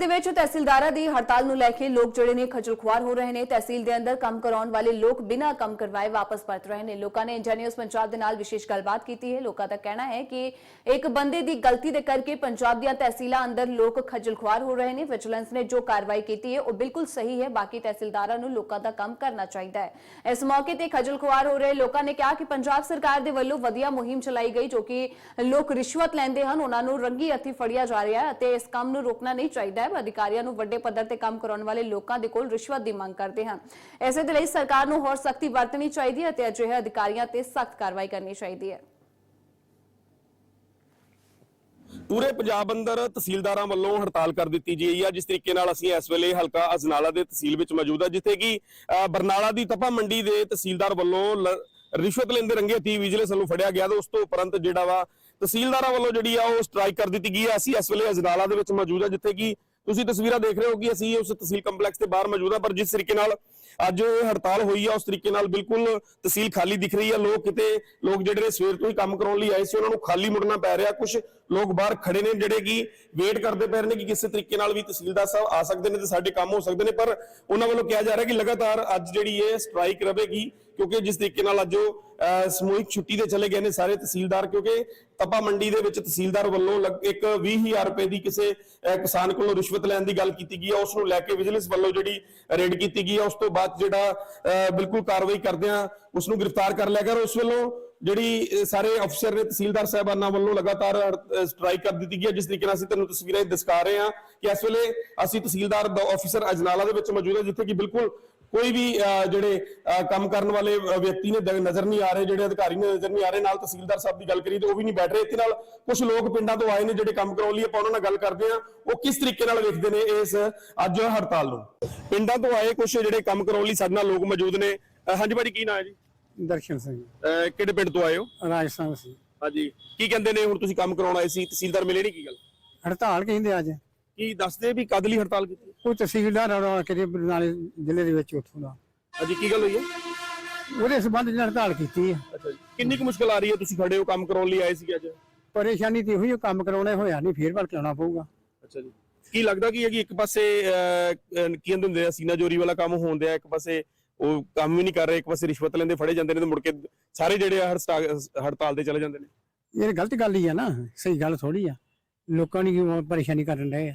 ਦੇ ਵਿੱਚ ਤਹਿਸੀਲਦਾਰਾਂ ਦੀ ਹੜਤਾਲ ਨੂੰ ਲੈ ਕੇ ਲੋਕ ਜਿਹੜੇ ਨੇ ਖੱਜਲ ਖੁਆਰ ਹੋ ਰਹੇ ਨੇ। ਤਹਿਸੀਲ ਦੇ ਅੰਦਰ ਕੰਮ ਕਰਾਉਣ ਵਾਲੇ ਲੋਕ ਬਿਨਾਂ ਕੰਮ ਕਰਵਾਏ ਵਾਪਸ ਪਰਤ ਰਹੇ ਨੇ। ਲੋਕਾਂ ਨੇ ਇੰਜੀਨੀਅਰਸ ਪੰਜਾਬ ਦੇ ਨਾਲ ਵਿਸ਼ੇਸ਼ ਗੱਲਬਾਤ ਕੀਤੀ ਹੈ। ਲੋਕਾਂ ਦਾ ਕਹਿਣਾ ਹੈ ਕਿ ਇੱਕ ਬੰਦੇ ਦੀ ਗਲਤੀ ਦੇ ਕਰਕੇ ਪੰਜਾਬ ਦੀਆਂ ਤਹਿਸੀਲਾਂ ਅੰਦਰ ਲੋਕ ਖੱਜਲ ਖੁਆਰ ਹੋ ਰਹੇ ਨੇ। ਵਿਜੀਲੈਂਸ ਨੇ ਜੋ ਕਾਰਵਾਈ ਕੀਤੀ ਹੈ, ਉਹ ਬਿਲਕੁਲ ਸਹੀ ਹੈ। ਬਾਕੀ ਤਹਿਸੀਲਦਾਰਾਂ ਨੂੰ ਲੋਕਾਂ ਦਾ ਕੰਮ ਕਰਨਾ ਚਾਹੀਦਾ ਹੈ। ਇਸ ਮੌਕੇ ਤੇ ਖੱਜਲ ਖੁਆਰ ਹੋ ਰਹੇ ਲੋਕਾਂ ਨੇ ਕਿਹਾ ਕਿ ਪੰਜਾਬ ਸਰਕਾਰ ਦੇ ਵੱਲੋਂ ਵਧੀਆ ਮੁਹਿੰਮ ਚਲਾਈ ਗਈ, ਜੋ ਕਿ ਲੋਕ ਰਿਸ਼ਵਤ ਲੈਂਦੇ ਹਨ। ਉਹਨਾਂ ਨੂੰ ਰੰਗੀ ਹੱਥੀ ਫੜਿਆ ਜਾ ਰਿਹਾ ਹੈ ਅਤੇ ਇਸ ਕੰਮ ਨੂੰ ਰੋਕਣਾ ਨਹੀਂ ਚਾਹੀਦਾ ਹੈ ਅਧਿਕਾਰੀਆਂ ਨੂੰ ਵੱਡੇ ਪੱਧਰ ਤੇ ਕੰਮ ਕਰਾਉਣ ਵਾਲੇ ਲੋਕਾਂ ਦੇ ਕੋਲ ਰਿਸ਼ਵਤ ਦੀ ਮੰਗ ਕਰਦੇ ਹਨ ਇਸੇ ਦੇ ਲਈ ਸਰਕਾਰ ਨੂੰ ਹੋਰ ਸਖਤੀ ਵਰਤਣੀ ਚਾਹੀਦੀ ਹੈ ਅਤੇ ਅਜਿਹੇ ਅਧਿਕਾਰੀਆਂ ਤੇ ਸਖਤ ਕਾਰਵਾਈ ਕਰਨੀ ਚਾਹੀਦੀ ਹੈ। ਪੂਰੇ ਪੰਜਾਬ ਅੰਦਰ ਤਹਿਸੀਲਦਾਰਾਂ ਵੱਲੋਂ ਹੜਤਾਲ ਕਰ ਦਿੱਤੀ ਗਈ ਹੈ ਜਿਸ ਤਰੀਕੇ ਨਾਲ ਅਸੀਂ ਇਸ ਵੇਲੇ ਹਲਕਾ ਅਜਨਾਲਾ ਦੇ ਤਹਿਸੀਲ ਵਿੱਚ ਮੌਜੂਦ ਹਾਂ ਜਿੱਥੇ ਕਿ ਬਰਨਾਲਾ ਦੀ ਤਪਾ ਮੰਡੀ ਦੇ ਤਹਿਸੀਲਦਾਰ ਵੱਲੋਂ ਰਿਸ਼ਵਤ ਲੈਂਦੇ ਰੰਗੇ ਹੱਥੀਂ ਵਿਜੀਲੈਂਸ ਵੱਲੋਂ ਫੜਿਆ ਗਿਆ ਤੇ ਉਸ ਤੋਂ ਉਪਰੰਤ ਜਿਹੜਾ ਵਾ ਤਹਿਸੀਲਦਾਰਾਂ ਵੱਲੋਂ ਜਿਹੜੀ ਆ ਉਹ ਸਟ੍ਰਾਈਕ ਕਰ ਦਿੱਤੀ ਗਈ ਹੈ ਅਸੀਂ ਇਸ ਵੇਲੇ ਅਜਨਾਲਾ ਦੇ ਵਿੱਚ ਮੌਜੂਦ ਹਾਂ ਜਿੱਥੇ ਕਿ ਤੁਸੀਂ ਤਸਵੀਰਾਂ ਦੇਖ ਰਹੇ ਹੋ ਕਿ ਅਸੀਂ ਉਸ ਤਹਿਸੀਲ ਕੰਪਲੈਕਸ ਦੇ ਬਾਹਰ ਮੌਜੂਦ ਆ ਪਰ ਜਿਸ ਤਰੀਕੇ ਨਾਲ ਅੱਜ ਹੜਤਾਲ ਹੋਈ ਆ, ਉਸ ਤਰੀਕੇ ਨਾਲ ਬਿਲਕੁਲ ਤਹਿਸੀਲ ਖਾਲੀ ਦਿਖ ਰਹੀ ਆ। ਲੋਕ ਕਿਤੇ, ਲੋਕ ਜਿਹੜੇ ਨੇ ਸਵੇਰ ਤੋਂ ਹੀ ਕੰਮ ਕਰਾਉਣ ਲਈ ਆਏ ਸੀ, ਉਹਨਾਂ ਨੂੰ ਖਾਲੀ ਮੁੜਨਾ ਪੈ ਰਿਹਾ। ਕੁਝ ਲੋਕ ਬਾਹਰ ਖੜੇ ਨੇ ਜਿਹੜੇ ਕਿ ਵੇਟ ਕਰਦੇ ਪਏ ਨੇ ਕਿ ਕਿਸੇ ਤਰੀਕੇ ਨਾਲ ਵੀ ਤਹਿਸੀਲਦਾਰ ਸਾਹਿਬ ਆ ਸਕਦੇ ਨੇ ਤੇ ਸਾਡੇ ਕੰਮ ਹੋ ਸਕਦੇ ਨੇ ਪਰ ਉਹਨਾਂ ਵੱਲੋਂ ਕਿਹਾ ਜਾ ਰਿਹਾ ਕਿ ਲਗਾਤਾਰ ਅੱਜ ਜਿਹੜੀ ਇਹ ਸਟ੍ਰਾਈਕ ਰਹੇਗੀ ਕਿਉਂਕਿ ਜਿਸ ਤਰੀਕੇ ਨਾਲ ਅੱਜ ਉਹ ਸਮੂਹਿਕ ਛੁੱਟੀ ਤੇ ਚਲੇ ਗਏ ਨੇ ਸਾਰੇ ਤਹਿਸੀਲਦਾਰ ਕਿਉਂਕਿ ਤਪਾ ਮੰਡੀ ਦੇ ਵਿੱਚ ਤਹਿਸੀਲਦਾਰ ਵੱਲੋਂ ਲਗ- ਇੱਕ 20000 ਰੁਪਏ ਦੀ ਕਿਸੇ ਕਿਸਾਨ ਕੋਲੋਂ ਰਿਸ਼ਵਤ ਲੈਣ ਦੀ ਗੱਲ ਕੀਤੀ ਗਈ ਹੈ ਉਸ ਨੂੰ ਲੈ ਕੇ ਵਿਜੀਲੈਂਸ ਵੱਲੋਂ ਜਿਹੜੀ ਰੇਡ ਕੀਤੀ ਗਈ ਹੈ ਉਸ ਤੋਂ ਬਾਅਦ ਜਿਹੜਾ ਅਹ, ਬਿਲਕੁਲ ਕਾਰਵਾਈ ਕਰਦਿਆਂ ਉਸ ਨੂੰ ਗ੍ਰਿਫਤਾਰ ਕਰ ਲਿਆ ਗਿਆ ਔਰ ਉਸ ਵੱਲੋਂ ਜਿਹੜੀ ਸਾਰੇ ਅਫਸਰ ਨੇ ਤਹਿਸੀਲਦਾਰ ਸਾਹਿਬਾਨਾਂ ਵੱਲੋਂ ਲਗਾਤਾਰ ਸਟ੍ਰਾਈਕ ਕਰ ਦਿੱਤੀ ਗਈ ਹੈ। ਜਿਸ ਤਰੀਕੇ ਨਾਲ ਅਸੀਂ ਤੁਹਾਨੂੰ ਤਸਵੀਰਾਂ ਦਿਖਾ ਰਹੇ ਹਾਂ ਕਿ ਇਸ ਵੇਲੇ ਅਸੀਂ ਤਹਿਸੀਲਦਾਰ ਦਾ ਆਫੀਸਰ ਅਜਨਾਲਾ ਦੇ ਵਿੱਚ ਮੌਜੂਦ ਹਾਂ ਜਿੱਥੇ ਕਿ ਬਿਲਕੁਲ ਕੋਈ ਵੀ ਜਿਹੜੇ ਕੰਮ ਕਰਨ ਵਾਲੇ ਵਿਅਕਤੀ ਨੇ ਨਜ਼ਰ ਨਹੀਂ ਆ ਰਹੇ ਜਿਹੜੇ ਅਧਿਕਾਰੀ ਨੇ ਨਜ਼ਰ ਨਹੀਂ ਆ ਰਹੇ। ਨਾਲ ਤਹਿਸੀਲਦਾਰ ਸਾਹਿਬ ਦੀ ਗੱਲ ਕਰੀ ਤੇ ਉਹ ਵੀ ਨਹੀਂ ਬੈਠ ਰਹੇ। ਇੱਥੇ ਨਾਲ ਕੁਝ ਲੋਕ ਪਿੰਡਾਂ ਤੋਂ ਆਏ ਨੇ ਜਿਹੜੇ ਕੰਮ ਕਰਾਉਣ ਲਈ। ਆਪਾਂ ਉਹਨਾਂ ਨਾਲ ਗੱਲ ਕਰਦੇ ਆ ਉਹ ਕਿਸ ਤਰੀਕੇ ਨਾਲ ਵੇਖਦੇ ਨੇ ਇਸ ਅੱਜ ਹੜਤਾਲ ਨੂੰ? ਪਿੰਡਾਂ ਤੋਂ ਆਏ ਕੁਝ ਜਿਹੜੇ ਕੰਮ ਕਰਾਉਣ ਲਈ ਸਾਡੇ ਨਾਲ ਲੋਕ ਮੌਜੂਦ ਨੇ। ਅਹ, ਹਾਂਜੀ ਭਾਜੀ ਕੀ ਨਾਂ ਹੈ ਜੀ? ਦਰਸ਼ਨ ਸਿੰਘ ਅਹ, ਕਿਹੜੇ ਪਿੰਡ ਤੋਂ ਆਏ ਹੋ? ਰਾਜਸਥਾਨ ਸੀ ਹਾਂਜੀ। ਕੀ ਕਹਿੰਦੇ ਨੇ ਹੁਣ ਤੁਸੀਂ ਕੰਮ ਕਰਾਉਣ ਆਏ ਸੀ? ਤਹਿਸੀਲਦਾਰ ਮਿਲੇ ਨਹੀਂ ਕੀ ਗੱਲ? ਹੜਤਾਲ ਕਹਿੰਦੇ ਅੱਜ। ਕੀ ਦੱਸਦੇ ਵੀ ਕਦ ਲਈ ਹੜਤਾਲ ਕੀਤੀ? ਉਹ ਤਹਿਸੀਲਦਾਰ ਆ ਕਿਤੇ ਬਰਨਾਲੇ ਜ਼ਿਲ੍ਹੇ ਦੇ ਵਿੱਚ ਉੱਥੋਂ ਦਾ। ਹਾਂਜੀ ਕੀ ਗੱਲ ਹੋਈ ਹੈ? ਉਹਦੇ ਸਬੰਧ ਨਾਲ ਹੜਤਾਲ ਕੀਤੀ ਹੈ। ਅੱਛਾ ਜੀ। ਕਿੰਨੀ ਕੁ ਮੁਸ਼ਕਲ ਆ ਰਹੀ ਹੈ? ਤੁਸੀਂ ਖੜੇ ਹੋ ਕੰਮ ਕਰਾਉਣ ਲਈ ਆਏ ਸੀ ਅੱਜ? ਪਰੇਸ਼ਾਨੀ ਤੇ ਉਹੀ ਕੰਮ ਕਰਾਉਣਾ ਹੋਇਆ ਨਹੀਂ ਫੇਰ ਭਰ ਕਰਾਉਣਾ ਪਊਗਾ। ਅੱਛਾ ਜੀ। ਕੀ ਲੱਗਦਾ ਕੀ ਹੈ ਕਿ ਇੱਕ ਪਾਸੇ ਅਹ, ਅਹ, ਕੀ ਕਹਿੰਦੇ ਹੁੰਦੇ ਆ ਸੀਨਾ ਚੋਰੀ ਵਾਲਾ ਕੰਮ ਹੋਣ ਆ ਇੱਕ ਪਾਸੇ ਉਹ ਕੰਮ ਵੀ ਨਹੀਂ ਕਰ ਰਹੇ ਇੱਕ ਪਾਸੇ ਰਿਸ਼ਵਤ ਲੈਂਦੇ ਫੜੇ ਜਾਂਦੇ ਨੇ ਤੇ ਮੁੜ ਕੇ ਸਾਰੇ ਜਿਹੜੇ ਆ ਹੜਤਾਲ ਤੇ ਚਲੇ ਜਾਂਦੇ ਨੇ। ਇਹ ਗਲਤ ਗੱਲ ਹੀ ਆ ਨਾ ਸਹੀ ਗੱਲ ਥੋੜੀ ਆ। ਲੋਕਾਂ ਨੂੰ ਕਿਉਂ ਪਰੇਸ਼ਾਨੀ ਕਰਨ ਰਹੇ ਆ।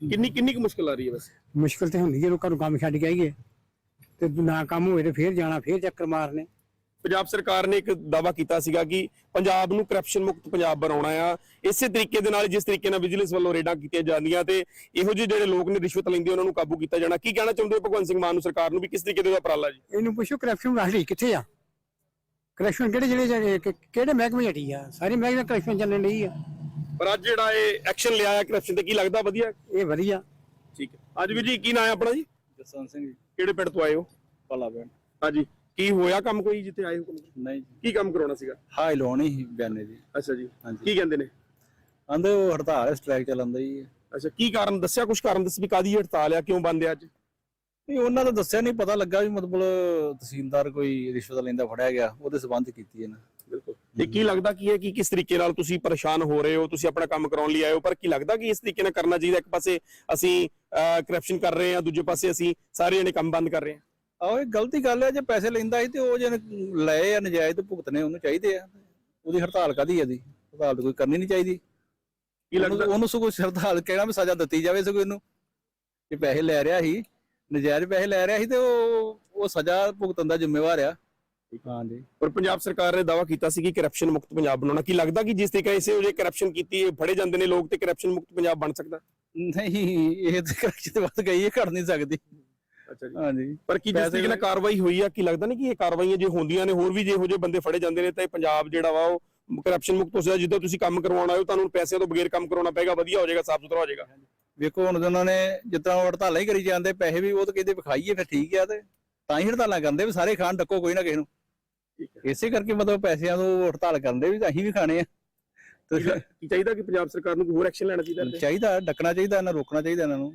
ਕਿੰਨੀ ਕਿੰਨੀ ਕੁ ਮੁਸ਼ਕਲ ਆ ਰਹੀ ਹੈ ਬਸ ਮੁਸ਼ਕਲ ਤੇ ਹੁੰਦੀ ਹੈ ਲੋਕਾਂ ਨੂੰ ਕੰਮ ਛੱਡ ਕੇ ਆਈਏ। ਤੇ ਨਾ ਕੰਮ ਹੋਏ ਤੇ ਫੇਰ ਜਾਣਾ ਫੇਰ ਚੱਕਰ ਮਾਰਨੇ। ਪੰਜਾਬ ਸਰਕਾਰ ਨੇ ਇੱਕ ਦਾਵਾ ਕੀਤਾ ਸੀਗਾ ਕਿ ਪੰਜਾਬ ਨੂੰ ਕਰਪਸ਼ਨ ਮੁਕਤ ਪੰਜਾਬ ਬਣਾਉਣਾ ਆ। ਇਸੇ ਤਰੀਕੇ ਦੇ ਨਾਲ ਜਿਸ ਤਰੀਕੇ ਨਾਲ ਵਿਜੀਲੈਂਸ ਵੱਲੋਂ ਰੇਡਾਂ ਕੀਤੀਆਂ ਜਾਂਦੀਆਂ ਤੇ ਇਹੋ ਜਿਹੇ ਜਿਹੜੇ ਲੋਕ ਨੇ ਰਿਸ਼ਵਤ ਲੈਂਦੇ ਉਹਨਾਂ ਨੂੰ ਕਾਬੂ ਕੀਤਾ ਜਾਣਾ। ਕੀ ਕਹਿਣਾ ਚਾਹੁੰਦੇ ਹੋ ਭਗਵੰਤ ਸਿੰਘ ਮਾਨ ਨੂੰ ਸਰਕਾਰ ਨੂੰ ਵੀ ਕਿਸ ਤਰੀਕੇ ਦਾ ਉਪਰਾਲਾ ਜੀ? ਇਹਨੂੰ ਪੁੱਛੋ ਕਰਪਸ਼ਨ ਰਾਸ਼ਟਰੀ ਕਿੱਥੇ ਆ? ਕਰਪਸ਼ਨ ਕਿਹੜੇ ਜਿਹੜੇ ਕਿਹੜੇ ਮਹਿਕਮੇ ਹਟੀ ਆ? ਸਾਰੇ ਮਹਿਕਮੇ ਕਰਪਸ਼ਨ ਚੱਲਣ ਰਹੀ ਆ। ਪਰ ਅੱਜ ਜਿਹੜਾ ਇਹ ਐਕਸ਼ਨ ਲਿਆ ਹੈ ਕਰਪਸ਼ਨ ਤੇ ਕੀ ਲੱਗਦਾ ਵਧੀਆ? ਇਹ ਵਧੀਆ। ਠੀਕ ਹੈ। ਅੱਜ ਵੀ ਜੀ ਕੀ ਨਾਂ ਹੈ ਆਪਣਾ ਜੀ? ਜਸਵੰਤ ਸਿੰਘ ਜੀ। ਕਿਹੜੇ ਪਿੰਡ ਤੋਂ ਆਏ ਹੋ? ਭਲਾ ਪਿੰਡ। ਹਾਂਜੀ। ਕੀ ਹੋਇਆ ਕੰਮ ਕੋਈ ਜਿੱਥੇ ਆਏ ਹੋ ਕੰਮ? ਨਹੀਂ ਕੀ ਕੰਮ ਕਰਾਉਣਾ ਸੀਗਾ? ਹਾਈ ਲੋਨ ਹੀ ਬਿਆਨੇ ਦੀ। ਅੱਛਾ ਜੀ। ਹਾਂਜੀ। ਕੀ ਕਹਿੰਦੇ ਨੇ? ਆਂਦੇ ਉਹ ਹੜਤਾਲ ਹੈ ਸਟ੍ਰਾਈਕ ਚੱਲਣ ਦੀ ਹੈ ਅੱਛਾ ਕੀ ਕਾਰਨ ਦੱਸਿਆ ਕੁਝ ਕਾਰਨ ਦੱਸ ਵੀ ਕਾਦੀ ਹੜਤਾਲ ਆ ਕਿਉਂ ਬੰਦ ਆ ਅੱਜ? ਨਹੀਂ ਉਹਨਾਂ ਦਾ ਦੱਸਿਆ ਨਹੀਂ ਪਤਾ ਲੱਗਾ ਵੀ ਮਤਲਬ ਤਹਿਸੀਲਦਾਰ ਕੋਈ ਰਿਸ਼ਵਤ ਲੈਂਦਾ ਫੜਿਆ ਗਿਆ ਉਹਦੇ ਸਬੰਧ ਕੀਤੀ ਇਹਨਾਂ। ਬਿਲਕੁਲ। ਤੇ ਕੀ ਲੱਗਦਾ ਕੀ ਹੈ ਕਿ ਕਿਸ ਤਰੀਕੇ ਨਾਲ ਤੁਸੀਂ ਪਰੇਸ਼ਾਨ ਹੋ ਰਹੇ ਹੋ? ਤੁਸੀਂ ਆਪਣਾ ਕੰਮ ਕਰਾਉਣ ਲਈ ਆਏ ਹੋ ਪਰ ਕੀ ਲੱਗਦਾ ਕਿ ਇਸ ਤਰੀਕੇ ਨਾਲ ਕਰਨਾ ਚਾਹੀਦਾ? ਇੱਕ ਪਾਸੇ ਅਸੀਂ ਕਰਪਸ਼ਨ ਕਰ ਰਹੇ ਹਾਂ ਦੂਜੇ ਪਾਸੇ ਅਸੀਂ ਸਾਰੇ ਜਣੇ ਕੰਮ ਬੰਦ ਕਰ ਰਹੇ ਹਾਂ। ਆਹੋ ਇਹ ਗਲਤੀ ਗੱਲ ਹੈ ਜੇ ਪੈਸੇ ਲੈਂਦਾ ਸੀ ਤੇ ਉਹ ਜਿਹਨੇ ਲਏ ਆ ਨਜਾਇਜ਼ ਤੇ ਭੁਗਤਨੇ ਉਹਨੂੰ ਚਾਹੀਦੇ ਆ। ਉਹਦੀ ਹੜਤਾਲ ਕਾਦੀ ਹੈ ਦੀ ਹੜਤਾਲ ਤਾਂ ਕੋਈ ਕਰਨੀ ਨਹੀਂ ਚਾਹੀਦੀ। ਕੀ ਲੱਗਦਾ? ਉਹਨੂੰ- ਸਗੋਂ ਹੜਤਾਲ ਕਹਿਣਾ ਵੀ ਸਜ਼ਾ ਦਿੱਤੀ ਜਾਵੇ ਸਗੋਂ ਇਹਨੂੰ। ਜੇ ਪੈਸੇ ਲੈ ਰਿਹਾ ਸੀ ਨਜਾਇਜ਼ ਪੈਸੇ ਲੈ ਰਿਹਾ ਸੀ ਤੇ ਉਹ ਉਹ ਸਜ਼ਾ ਭੁਗਤਣ ਦਾ ਜ਼ਿੰਮੇਵਾਰ ਆ। ਹਾਂਜੀ ਪਰ ਪੰਜਾਬ ਸਰਕਾਰ ਨੇ ਦਾਵਾ ਕੀਤਾ ਸੀ ਕਿ ਕਰਪਸ਼ਨ ਮੁਕਤ ਪੰਜਾਬ ਬਣਾਉਣਾ। ਕੀ ਲੱਗਦਾ ਕਿ ਜਿਸ ਤਰੀਕੇ ਇਸੇ ਜੇ ਕਰਪਸ਼ਨ ਕੀਤੀ ਫੜੇ ਜਾਂਦੇ ਨੇ ਲੋਕ ਤੇ ਕਰਪਸ਼ਨ ਮੁਕਤ ਪੰਜਾਬ ਬਣ ਸਕਦਾ? ਨਹੀਂ ਇਹ ਤਾਂ ਕਰਪਸ਼ਨ ਤੇ ਵੱਧ ਗਈ ਹੈ ਘਟ ਨਹੀਂ ਸਕਦੀ। ਅੱਛਾ ਜੀ। ਹਾਂਜੀ। ਪਰ ਕੀ ਜਿਸ ਤਰੀਕੇ ਨਾਲ ਕਾਰਵਾਈ ਹੋਈ ਆ ਕੀ ਲੱਗਦਾ ਨਹੀਂ ਕਿ ਇਹ ਕਾਰਵਾਈਆਂ ਜੇ ਹੁੰਦੀਆਂ ਨੇ ਹੋਰ ਵੀ ਜੇ ਇਹੋ ਜਿਹੇ ਬੰਦੇ ਫੜੇ ਜਾਂਦੇ ਨੇ ਤਾਂ ਇਹ ਪੰਜਾਬ ਜਿਹੜਾ ਵਾ ਉਹ ਕਰਪਸ਼ਨ ਮੁਕਤ ਹੋ ਸਕਦਾ ਜਿੱਦਾਂ ਤੁਸੀਂ ਕੰਮ ਕਰਵਾਉਣਾ ਹੋ ਤੁਹਾਨੂੰ ਪੈਸਿਆਂ ਤੋਂ ਬਗੈਰ ਕੰਮ ਕਰਾਉਣਾ ਪਏਗਾ ਵਧੀਆ ਹੋ ਜਾਏਗਾ ਸਾਫ਼ ਸੁਥਰਾ ਹੋ ਜਾਏਗਾ। ਵੇਖੋ ਹੁਣ ਉਹਨਾਂ ਨੇ ਜਿੱਦਾਂ ਹੜਤਾਲਾਂ ਹੀ ਕਰੀ ਜਾਂਦੇ ਪੈਸੇ ਵੀ ਉਹ ਤਾਂ ਕਹਿੰਦੇ ਵਿਖਾਈਏ ਫਿਰ ਠੀਕ ਆ ਤੇ। ਤਾਂ ਹੀ ਹੜਤਾਲਾਂ ਕਰਦੇ ਵੀ ਸਾਰੇ ਖਾਣ ਡੱਕੋ ਕੋਈ ਨਾ ਕਿਸੇ ਨੂੰ। ਠੀਕ ਹੈ। ਇਸੇ ਕਰਕੇ ਮਤਲਬ ਪੈਸਿਆਂ ਨੂੰ ਹੜਤਾਲ ਕਰਦੇ ਵੀ ਤਾਂ ਅਸੀਂ ਵੀ ਖਾਣੇ ਆ। ਤੇ ਕੀ ਚਾਹੀਦਾ ਕਿ ਪੰਜਾਬ ਸਰਕਾਰ ਨੂੰ ਹੋਰ ਐਕਸ਼ਨ ਲੈਣਾ ਚਾਹੀਦਾ ਤੇ? ਚਾਹੀਦਾ ਡੱਕਣਾ ਚਾਹੀਦਾ ਇਹਨਾਂ ਰੋਕਣਾ ਚਾਹੀਦਾ ਇਹਨਾਂ ਨੂੰ।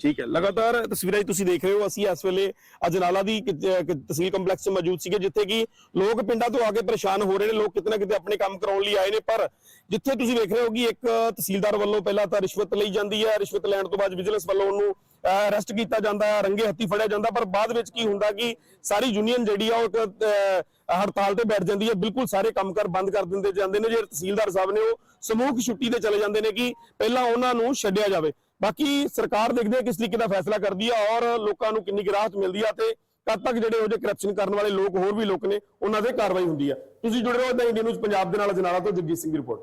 ਠੀਕ ਹੈ। ਲਗਾਤਾਰ ਤਸਵੀਰਾਂ 'ਚ ਤੁਸੀਂ ਦੇਖ ਰਹੇ ਹੋ ਅਸੀਂ ਇਸ ਵੇਲੇ ਅਜਨਾਲਾ ਦੀ ਤਹਿਸੀਲ ਕੰਪਲੈਕਸ 'ਚ ਮੌਜੂਦ ਸੀਗੇ ਜਿੱਥੇ ਕਿ ਲੋਕ ਪਿੰਡਾਂ ਤੋਂ ਆ ਕੇ ਪਰੇਸ਼ਾਨ ਹੋ ਰਹੇ ਨੇ। ਲੋਕ ਕਿਤੇ ਨਾ ਕਿਤੇ ਆਪਣੇ ਕੰਮ ਕਰਾਉਣ ਲਈ ਆਏ ਨੇ ਪਰ ਜਿੱਥੇ ਤੁਸੀਂ ਦੇਖ ਰਹੇ ਹੋ ਕਿ ਇੱਕ ਤਹਿਸੀਲਦਾਰ ਵੱਲੋਂ ਪਹਿਲਾਂ ਤਾਂ ਰਿਸ਼ਵਤ ਲਈ ਜਾਂਦੀ ਹੈ। ਰਿਸ਼ਵਤ ਲੈਣ ਤੋਂ ਬਾਅਦ ਵਿਜੀਲੈਂਸ ਵੱਲੋਂ ਉਹਨੂੰ ਅਰੈਸਟ ਕੀਤਾ ਜਾਂਦਾ ਹੈ ਰੰਗੇ ਹੱਥੀ ਫੜਿਆ ਜਾਂਦਾ ਪਰ ਬਾਅਦ ਵਿੱਚ ਕੀ ਹੁੰਦਾ ਕਿ ਸਾਰੀ ਯੂਨੀਅਨ ਜਿਹੜੀ ਆ ਉਹ ਇੱਕ ਅਹ, ਹੜਤਾਲ ਤੇ ਬੈਠ ਜਾਂਦੀ ਹੈ। ਬਿਲਕੁਲ ਸਾਰੇ ਕੰਮਕਾਰ ਬੰਦ ਕਰ ਦਿੰਦੇ ਜਾਂਦੇ ਨੇ। ਜੇ ਤਹਿਸੀਲਦਾਰ ਸਾਹਿਬ ਨੇ ਉਹ ਸਮੂਹ ਛੁੱਟੀ ਤੇ ਚਲੇ ਜਾਂਦੇ ਨੇ ਕਿ ਪਹਿਲਾਂ ਉਹਨਾਂ ਨੂੰ ਛੱਡਿਆ ਜਾਵੇ। ਬਾਕੀ ਸਰਕਾਰ ਦੇਖਦੇ ਆ ਕਿਸ ਤਰੀਕੇ ਦਾ ਫੈਸਲਾ ਕਰਦੀ ਆ ਔਰ ਲੋਕਾਂ ਨੂੰ ਕਿੰਨੀ ਕੁ ਰਾਹਤ ਮਿਲਦੀ ਆ ਤੇ ਕਦ ਤੱਕ ਜਿਹੜੇ ਉਹ ਜਿਹੇ ਕਰਪਸ਼ਨ ਕਰਨ ਵਾਲੇ ਲੋਕ ਹੋਰ ਵੀ ਲੋਕ ਨੇ, ਉਹਨਾਂ ਦੇ ਕਾਰਵਾਈ ਹੁੰਦੀ ਆ। ਤੁਸੀਂ ਜੁੜੇ ਰਹੋ ਤਾਂ ਇੰਡੀਆ ਨਿਊਜ਼ ਪੰਜਾਬ ਦੇ ਨਾਲ ਜਨਾਲਾ ਤੋਂ ਜਗਜੀਤ ਸਿੰਘ ਦੀ ਰਿਪੋਰਟ